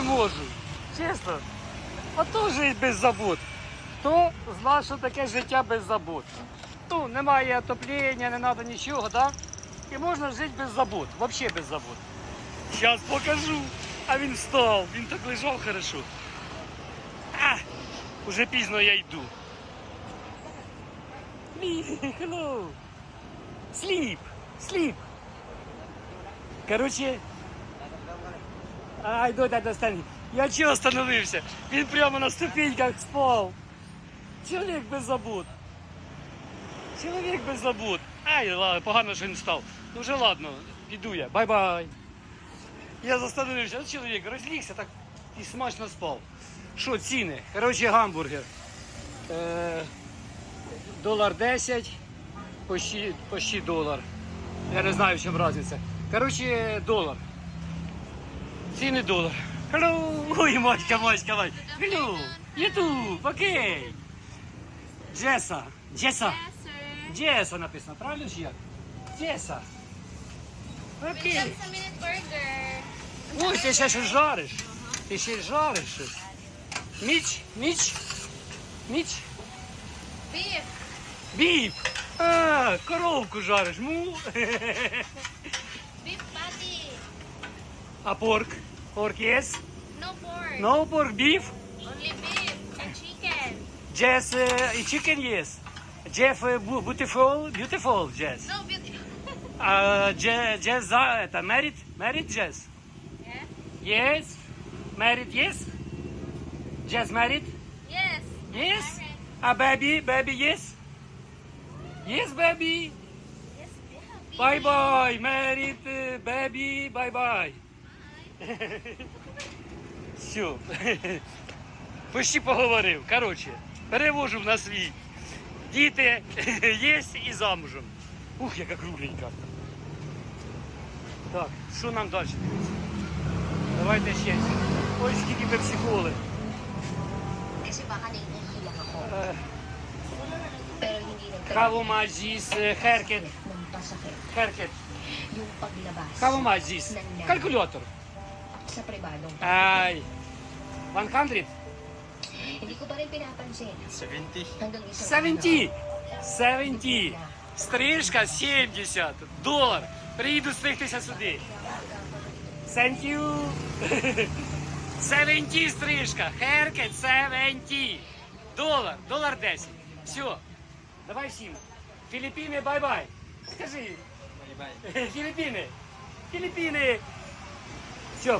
Не можу. Чесно. А то жить без забот. Хто знає, що таке життя без забот? Ну, немає отоплення, не треба нічого, да? І можна жити без забот, взагалі без забот. Зараз покажу. А він встав, він так лежав хорошо. А, уже пізно я йду. Hello. Sleep, sleep. Короче, I don't understand. Я чого остановився? Він прямо на ступеньках спав. Чоловік без забот. Чоловік без забот. Ай, ладно, погано, що він став. Ну вже ладно, іду я. Бай-бай. Я застановився, чоловік розлігся так і смачно спав. Що, ціни? Коротше, гамбургер. Е, долар 10, почти, почти долар. Я не знаю, в чому різниця. Коротше, долар. Ціни долар. Hello! Ой, Маська, Маська, Маська. Hello! Ютуб, окей. Джеса. Джеса. Yes, sir. Джеса написано, правильно ж як? Джеса. Окей. Just a minute burger. Ой, ти ще щось жариш. Ти ще й жариш щось. Міч, міч, міч, Beef. біп. А, коровку жариш. Му. Beef patty. А порк? Порк єс? No pork. No порк, біф? Only beef and chicken. Джес е, і chicken єс. Джеф е, бу- beautiful, beautiful, Джес. No beauty. А Дже- Джес за, это, married? Married Джес? yeah? Yes? Married, yes? Джес married? Yes. Yes? Alright. А baby, baby, yes? Yes, baby. Yes, yeah. Bye bye, married, uh, baby, bye bye. Все. Почти поговорив. Коротше, перевожу на свій. Діти є і замужем. Ух, яка кругленька. Так, що нам далі? Давайте ще. Ой, скільки пепсиколи. Ako. Е, херкет, херкет. Кавомазіс. Калькулятор. sa pribadong Ай. 100? Hindi ko pa rin pinapansin. 70. Hanggang isang 70. 70. Стрижка 70. Долар. Приїду стригтися сюди. Thank you. 70 стрижка. Haircut 70. Долар. Долар 10. Все. Давай всім. Філіппіни, бай-бай. Скажи. Bye-bye. Філіппіни. Філіппіни. Все,